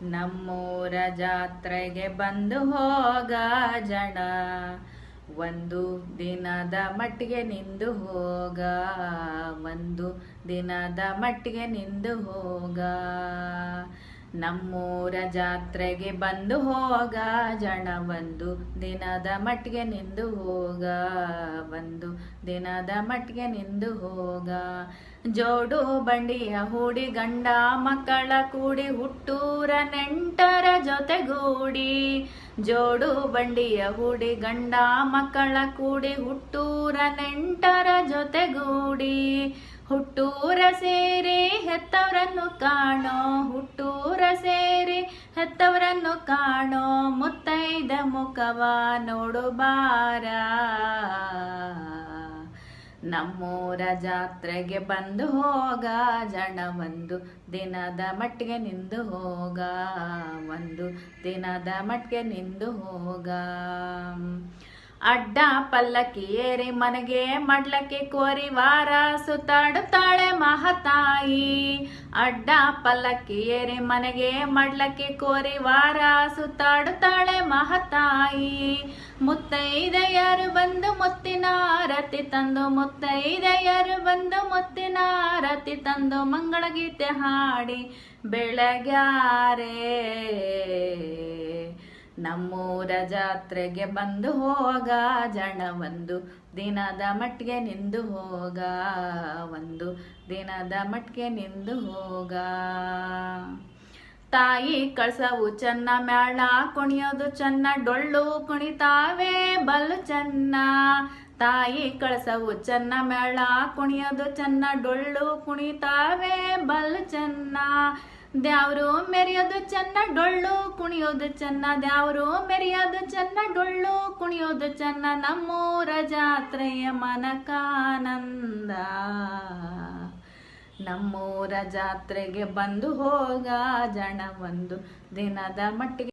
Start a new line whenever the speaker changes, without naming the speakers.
ನಮ್ಮೂರ ಜಾತ್ರೆಗೆ ಬಂದು ಹೋಗ ಜನ. ಒಂದು ದಿನದ ಮಟ್ಟಿಗೆ ನಿಂದು ಹೋಗ. ಒಂದು ದಿನದ ಮಟ್ಟಿಗೆ ನಿಂದು ಹೋಗ. ನಮ್ಮೂರ ಜಾತ್ರೆಗೆ ಬಂದು ಹೋಗ, ಜನ ಒಂದು ದಿನದ ಮಟ್ಟಿಗೆ ನಿಂದು ಹೋಗ ಒಂದು ದಿನದ ಮಟ್ಟಿಗೆ ನಿಂದು ಹೋಗ. ಜೋಡು ಬಂಡಿಯ ಹೂಡಿ, ಗಂಡ ಮಕ್ಕಳ ಕೂಡಿ, ಹುಟ್ಟೂರ ನೆಂಟರ ಜೊತೆಗೂಡಿ. ಜೋಡು ಬಂಡಿಯ ಹೂಡಿ, ಗಂಡ ಮಕ್ಕಳ ಕೂಡಿ, ಹುಟ್ಟೂರ ನೆಂಟರ ಜೊತೆಗೂಡಿ. ಹುಟ್ಟೂರ ಸೇರಿ ಹೆತ್ತವರನ್ನು ಕಾಣೋ, ಹುಟ್ಟೂರ ಸೇರಿ ಹೆತ್ತವರನ್ನು ಕಾಣೋ ಮುತ್ತೈದ ಮುಖವ ನೋಡುಬಾರ ನಮ್ಮೂರ ಜಾತ್ರೆಗೆ ಬಂದು ಹೋಗ, ಜನ ಒಂದು ದಿನದ ಮಟ್ಟಿಗೆ ನಿಂದು ಹೋಗ, ಒಂದು ದಿನದ ಮಟ್ಟಿಗೆ ನಿಂದು ಹೋಗ. ಅಡ್ಡ ಪಲ್ಲಕ್ಕಿ ಏರಿ ಮನೆಗೆ ಮಡ್ಲಕ್ಕಿ ಕೋರಿ ವಾರ ಸುತ್ತಾಡುತ್ತಾಳೆ ಮಹತಾಯಿ. ಅಡ್ಡ ಪಲ್ಲಕ್ಕಿ ಏರಿ ಮನೆಗೆ ಮಡ್ಲಕ್ಕಿ ಕೋರಿ ವಾರ ಸುತ್ತಾಡುತ್ತಾಳೆ ಮಹತಾಯಿ. ಮುತ್ತೈದೆಯರು ಬಂದು ಮುತ್ತಿನ ರತಿ ತಂದು ಮುತ್ತೈದೆಯರು ಬಂದು ಮುತ್ತಿನ ರತಿ ತಂದು ಮಂಗಳಗೀತೆ ಹಾಡಿ ಬೆಳಗ್ಯಾರೆ. ನಮ್ಮೂರ ಜಾತ್ರೆಗೆ ಬಂದು ಹೋಗ, ಜನ ಒಂದು ದಿನದ ಮಟ್ಟಿಗೆ ನಿಂದು ಹೋಗ, ಒಂದು ದಿನದ ಮಟ್ಟಿಗೆ ನಿಂದು ಹೋಗ. ತಾಯಿ ಕಳ್ಸವು ಚೆನ್ನ ಮ್ಯಾಳ, ಕುಣಿಯೋದು ಚನ್ನ ಡೊಳ್ಳು ಕುಣಿತಾವೆ ಬಲು ಚೆನ್ನ. ತಾಯಿ ಕಳಸವು ಚೆನ್ನ ಮ್ಯಾಳ, ಕುಣಿಯೋದು ಚನ್ನ ಡೊಳ್ಳು ಕುಣಿತಾವೆ ಬಲು ಚೆನ್ನ. ದ್ಯಾವ್ರು ಮೆರೆಯೋದು ಚೆನ್ನ, ಡೊಳ್ಳು ಕುಣಿಯೋದು ಚೆನ್ನ. ದ್ಯಾವ್ರು ಮೆರೆಯೋದು ಚೆನ್ನ, ಡೊಳ್ಳು ಕುಣಿಯೋದು ಚೆನ್ನ. ನಮ್ಮೂರ ಜಾತ್ರೆಯ ಮನಕಾನಂದ. ನಮ್ಮೂರ ಜಾತ್ರೆಗೆ ಬಂದು ಹೋಗ ಜನ ಒಂದು ದಿನದ ಮಟ್ಟಿಗೆ.